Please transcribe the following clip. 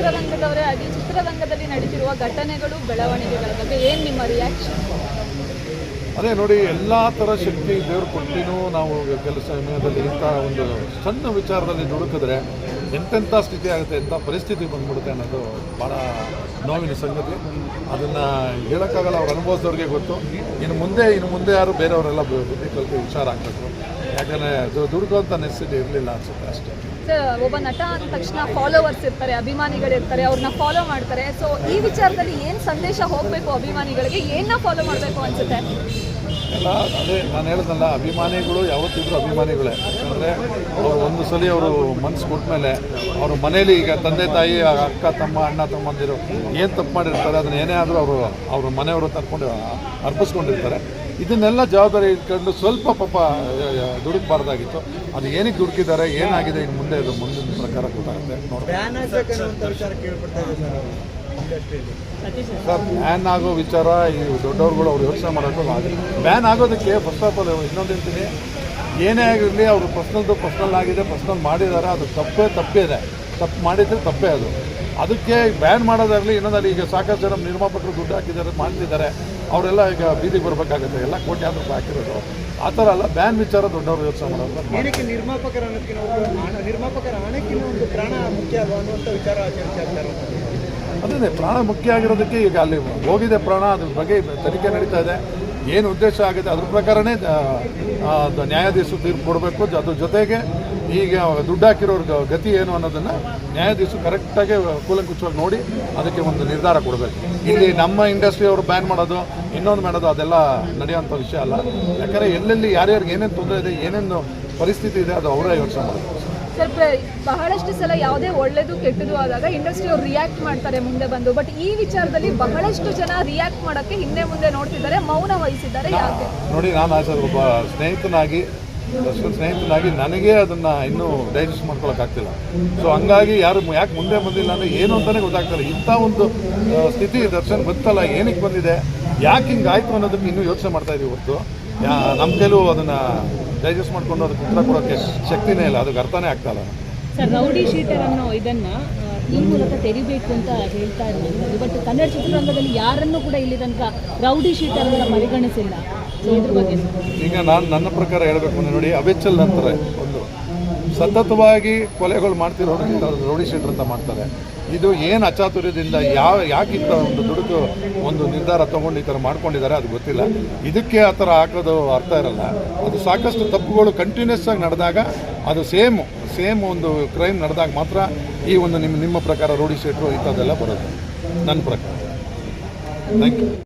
ಚಿತ್ರರಂಗದವರೇ ಆಗಿ ಚಿತ್ರರಂಗದಲ್ಲಿ ನಡೀತಿರುವ ಘಟನೆಗಳು, ಬೆಳವಣಿಗೆಗಳ ಬಗ್ಗೆ ಏನು ನಿಮ್ಮ ರಿಯಾಕ್ಷನ್ ಅದೇ ನೋಡಿ, ಎಲ್ಲ ಥರ ಶಕ್ತಿ ದೇವ್ರ ಕೊಟ್ಟಿನೂ ನಾವು ಕೆಲಸ ಸಮಯದಲ್ಲಿ ಇಂಥ ಒಂದು ಸಣ್ಣ ವಿಚಾರದಲ್ಲಿ ದುಡುಕಿದ್ರೆ ಎಂತೆಂಥ ಸ್ಥಿತಿ ಆಗುತ್ತೆ, ಎಂಥ ಪರಿಸ್ಥಿತಿ ಬಂದ್ಬಿಡುತ್ತೆ ಅನ್ನೋದು ಭಾಳ ನೋವಿನ ಸಂಗತಿ. ಅದನ್ನು ಹೇಳೋಕ್ಕಾಗಲ್ಲ, ಅವ್ರು ಅನುಭವಿಸಿದವ್ರಿಗೆ ಗೊತ್ತು. ಇನ್ನು ಮುಂದೆ ಇನ್ನು ಮುಂದೆ ಯಾರು ಬೇರೆಯವರೆಲ್ಲ ಬುದ್ಧಿ ಕಲಿತು ಹುಷಾರಾಗಬೇಕು. ಯಾಕಂದರೆ ದುಡುಕುವಂಥ ನೆಸಿಟಿ ಇರಲಿಲ್ಲ ಅನಿಸುತ್ತೆ ಅಷ್ಟೇ. ಒಬ್ಬ ನಟ ಅಂದ ತಕ್ಷಣ ಫಾಲೋವರ್ಸ್ ಇರ್ತಾರೆ ಅಭಿಮಾನಿಗಳಿರ್ತಾರೆ ಅವ್ರನ್ನ ಫಾಲೋ ಮಾಡ್ತಾರೆ. ಸೊ ಈ ವಿಚಾರದಲ್ಲಿ ಏನು ಸಂದೇಶ ಹೋಗಬೇಕು ಅಭಿಮಾನಿಗಳಿಗೆ? ಏನನ್ನ ಫಾಲೋ ಮಾಡಬೇಕು ಅನ್ಸುತ್ತೆ? ಎಲ್ಲ ಅದೇ ನಾನು ಹೇಳಿದ್ನಲ್ಲ ಅಭಿಮಾನಿಗಳು ಯಾವತ್ತಿದ್ರು ಅಭಿಮಾನಿಗಳೇ. ಯಾಕಂದರೆ ಅವರು ಒಂದು ಸಲ ಅವರು ಮನಸ್ಸು ಕೊಟ್ಮೇಲೆ ಅವರು ಮನೇಲಿ ಈಗ ತಂದೆ ತಾಯಿ, ಅಕ್ಕ, ತಮ್ಮ, ಅಣ್ಣ ತಮ್ಮಂದಿರು ಏನು ತಪ್ಪು ಮಾಡಿರ್ತಾರೆ, ಅದನ್ನ ಏನೇ ಆದರೂ ಅವರು ಅವ್ರ ಮನೆಯವರು ತಕ್ಕೊಂಡು ಅರ್ಪಿಸ್ಕೊಂಡಿರ್ತಾರೆ. ಇದನ್ನೆಲ್ಲ ಜವಾಬ್ದಾರಿ ಇಟ್ಕೊಂಡು ಸ್ವಲ್ಪ ಪಾಪ ದುಡುಕಬಾರ್ದಾಗಿತ್ತು. ಅದು ಏನಕ್ಕೆ ದುಡುಕಿದ್ದಾರೆ ಏನಾಗಿದೆ ಇನ್ನು ಮುಂದೆ ಅದು ಮುಂದಿನ ಪ್ರಕಾರ ಗೊತ್ತಾಗುತ್ತೆ. ಸರ್ ಬ್ಯಾನ್ ಆಗೋ ವಿಚಾರ ಈ ದೊಡ್ಡವ್ರುಗಳು ಅವ್ರು ಯೋಚನೆ ಮಾಡೋದು ಬ್ಯಾನ್ ಆಗೋದಕ್ಕೆ ಫಸ್ಟ್ ಆಫ್ ಆಲ್ ಇನ್ನೊಂದು ಹೇಳ್ತೀನಿ. ಏನೇ ಆಗಿರಲಿ ಅವರು ಪರ್ಸ್ನಲ್ದು ಪರ್ಸ್ನಲ್ ಆಗಿದೆ ಪರ್ಸ್ನಲ್ ಮಾಡಿದ್ದಾರೆ ಅದು ತಪ್ಪೇ ತಪ್ಪೇ ಇದೆ. ತಪ್ಪು ಮಾಡಿದರೆ ತಪ್ಪೇ ಅದು. ಅದಕ್ಕೆ ಬ್ಯಾನ್ ಮಾಡೋದಾಗಲಿ ಇನ್ನೊಂದಲ್ಲಿ ಈಗ ಸಾಕಷ್ಟು ಜನ ನಿರ್ಮಾಪಕರು ದುಡ್ಡು ಹಾಕಿದ್ದಾರೆ ಮಾಡ್ತಿದ್ದಾರೆ. ಅವರೆಲ್ಲ ಈಗ ಬೀದಿಗೆ ಬರಬೇಕಾಗುತ್ತೆ. ಎಲ್ಲ ಕೋಟ್ಯಾಂತರ ರೂಪಾಯಿ ಹಾಕಿರೋದು. ಆ ಥರ ಅಲ್ಲ ಬ್ಯಾನ್ ವಿಚಾರ ದೊಡ್ಡವರು ಯೋಚನೆ ಮಾಡೋದು. ಏನಕ್ಕೆ ನಿರ್ಮಾಪಕರ ನಿರ್ಮಾಪಕರ ಹಣಕ್ಕಿಂತ ಒಂದು ಪ್ರಾಣ ಮುಖ್ಯ ಅಲ್ವಾ ಅನ್ನುವಂಥ ವಿಚಾರ ಚರ್ಚೆ ಆಗ್ತಾ ಅದೇ ಪ್ರಾಣ ಮುಖ್ಯ ಆಗಿರೋದಕ್ಕೆ ಈಗ ಅಲ್ಲಿ ಹೋಗಿದೆ ಪ್ರಾಣ ಅದ್ರ ಬಗ್ಗೆ ತನಿಖೆ ನಡೀತಾ ಇದೆ. ಏನು ಉದ್ದೇಶ ಆಗಿದೆ ಅದ್ರ ಪ್ರಕಾರನೇ ನ್ಯಾಯಾಧೀಶರು ತೀರ್ಪು ಕೊಡಬೇಕು. ಅದ್ರ ಜೊತೆಗೆ ಈಗ ದುಡ್ಡು ಹಾಕಿರೋರ್ ಗತಿ ಏನು ಅನ್ನೋದನ್ನು ನ್ಯಾಯಾಧೀಶರು ಕರೆಕ್ಟಾಗಿ ಕೂಲಂಕುಚವಾಗಿ ನೋಡಿ ಅದಕ್ಕೆ ಒಂದು ನಿರ್ಧಾರ ಕೊಡಬೇಕು. ಇಲ್ಲಿ ನಮ್ಮ ಇಂಡಸ್ಟ್ರಿ ಅವರು ಬ್ಯಾನ್ ಮಾಡೋದು, ಇನ್ನೊಂದು ಮಾಡೋದು, ಅದೆಲ್ಲ ನಡೆಯುವಂಥ ವಿಷಯ ಅಲ್ಲ. ಯಾಕಂದರೆ ಎಲ್ಲೆಲ್ಲಿ ಯಾರ್ಯಾರಿಗೆ ಏನೇನು ತೊಂದರೆ ಇದೆ, ಏನೇನು ಪರಿಸ್ಥಿತಿ ಇದೆ, ಅದು ಅವರೇ ಯೋಚನೆ ಮಾಡಬೇಕು. ಸರ್ ಬಹಳಷ್ಟು ಸಲ ಯಾವುದೇ ಒಳ್ಳೆಯದು ಕೆಟ್ಟದು ಆದಾಗ ಇಂಡಸ್ಟ್ರಿ ಅವ್ರು ರಿಯಾಕ್ಟ್ ಮಾಡ್ತಾರೆ ಮುಂದೆ ಬಂದು. ಬಟ್ ಈ ವಿಚಾರದಲ್ಲಿ ಬಹಳಷ್ಟು ಜನ ರಿಯಾಕ್ಟ್ ಮಾಡೋಕ್ಕೆ ಹಿಂದೆ ಮುಂದೆ ನೋಡ್ತಿದ್ದಾರೆ, ಮೌನ ವಹಿಸಿದ್ದಾರೆ ಯಾಕೆ? ನೋಡಿ, ನಾನು ಸರ್, ಒಬ್ಬ ಸ್ನೇಹಿತನಾಗಿ ಸ್ನೇಹಿತನಾಗಿ ನನಗೆ ಅದನ್ನ ಇನ್ನೂ ಡೈಜೆಸ್ಟ್ ಮಾಡ್ಕೊಳಕ್ಕಾಗ್ತಿಲ್ಲ ಸೊ ಹಂಗಾಗಿ ಯಾರು ಯಾಕೆ ಮುಂದೆ ಬಂದಿಲ್ಲ ಅಂದರೆ ಏನು ಅಂತಲೇ ಗೊತ್ತಾಗ್ತಿಲ್ಲ. ಇಂಥ ಒಂದು ಸ್ಥಿತಿ ದರ್ಶನ್ ಗೊತ್ತಲ್ಲ, ಏನಕ್ಕೆ ಬಂದಿದೆ, ಯಾಕೆ ಹಿಂಗಾಯ್ತು ಅನ್ನೋದಕ್ಕೆ ಇನ್ನೂ ಯೋಚನೆ ಮಾಡ್ತಾ ಇದೀವಿ ಹೊತ್ತು ನಮ್ಮ ಕೆಲವು ಅದನ್ನು ಡೈಜೆಸ್ಟ್ ಮಾಡ್ಕೊಂಡು ಅದಕ್ಕೆ ಉತ್ತರ ಕೊಡೋಕ್ಕೆ ಶಕ್ತಿನೇ ಇಲ್ಲ. ಅದಕ್ಕೆ ಅರ್ಥನೇ ಆಗ್ತಾ ಇಲ್ಲ. ಸರ್ ರೌಡಿ ಶೀಟರ್ ಅನ್ನೋ ಇದನ್ನ ಈ ಮೂಲಕ ತೆರಿಬೇಕು ಅಂತ ಹೇಳ್ತಾ ಇರುವಂಥದ್ದು ಬಟ್ ಕನ್ನಡ ಚಿತ್ರರಂಗದಲ್ಲಿ ಯಾರನ್ನೂ ಕೂಡ ಇಲ್ಲಿ ತನಕ ರೌಡಿ ಶೀಟರ್ ಅಂತ ಪರಿಗಣಿಸಿಲ್ಲ. ಸೊ ಇದ್ರ ಬಗ್ಗೆ ಈಗ ನಾನು ನನ್ನ ಪ್ರಕಾರ ಹೇಳಬೇಕು ಅಂದರೆ ನೋಡಿ ಅವೆಚ್ಚಲ್ ಅಂತಾರೆ ಒಂದು. ಸತತವಾಗಿ ಕೊಲೆಗಳು ಮಾಡ್ತಿರೋದ್ರಿಂದ ರೌಡಿ ಶೀಟರ್ ಅಂತ ಮಾಡ್ತಾರೆ. ಇದು ಏನು ಅಚಾತುರ್ಯದಿಂದ ಯಾವ ಯಾಕಿಂತ ಒಂದು ದುಡುಕು ಒಂದು ನಿರ್ಧಾರ ತೊಗೊಂಡು ಈ ಥರ ಮಾಡ್ಕೊಂಡಿದ್ದಾರೆ ಅದು ಗೊತ್ತಿಲ್ಲ. ಇದಕ್ಕೆ ಆ ಥರ ಹಾಕೋದು ಅರ್ಥ ಇರಲ್ಲ. ಅದು ಸಾಕಷ್ಟು ತಪ್ಪುಗಳು ಕಂಟಿನ್ಯೂಸ್ ಆಗಿ ನಡೆದಾಗ ಅದು ಸೇಮ್ ಸೇಮ್ ಒಂದು ಕ್ರೈಮ್ ನಡೆದಾಗ ಮಾತ್ರ ಈ ಒಂದು ನಿಮ್ಮ ನಿಮ್ಮ ಪ್ರಕಾರ ರೌಡಿ ಶೀಟ್ರು ಇಂಥದ್ದೆಲ್ಲ ಬರೋದು. ನನ್ನ ಪ್ರಕಾರ. Thank you